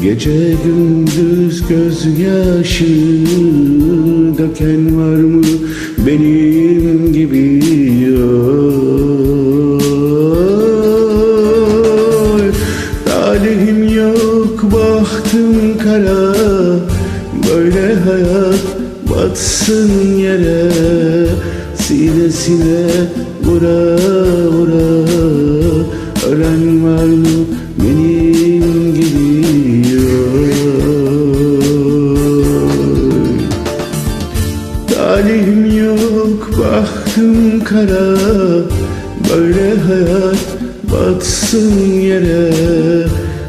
Gece gündüz gözyaşı Döken var mı benim gibi? Oy, Talihim yok bahtım kara. Böyle hayat batsın yere Sinesine vura vura. Ölen var mı bahtım kara Böyle hayat batsın yere.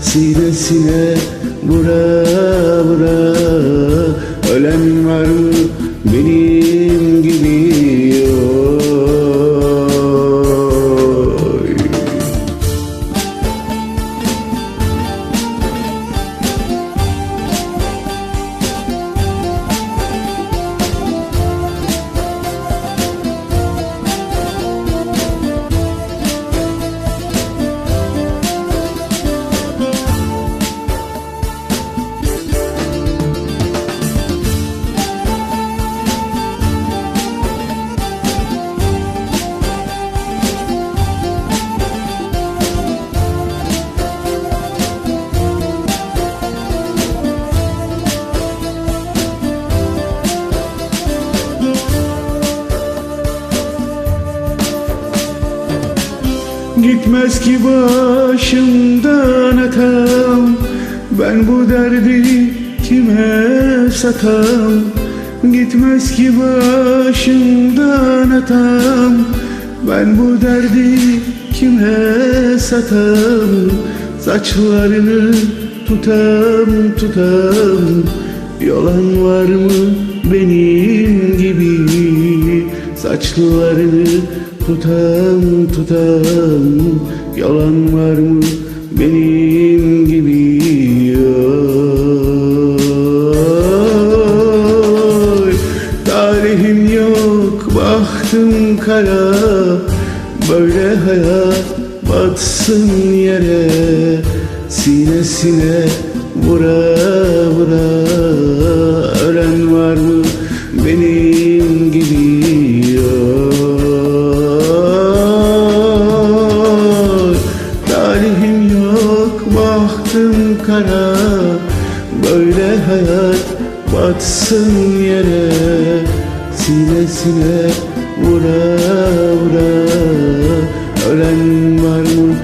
Sinesine vura vura Ölen var mı benim Gitmez ki başımdan atam. Ben bu derdi kime satam? Gitmez ki başımdan atam. Ben bu derdi kime satam? Saçlarını tutam tutam. Yalan var mı benim gibi? Saçlarını tutam tutam Yalan var mı? Benim gibi Oy, Talihim yok bahtım kara. Böyle hayat batsın yere. Sinesine vura vura Talihim yok bahtım kara. Böyle hayat batsın yere. Sinesine vura vura. Ölen var mı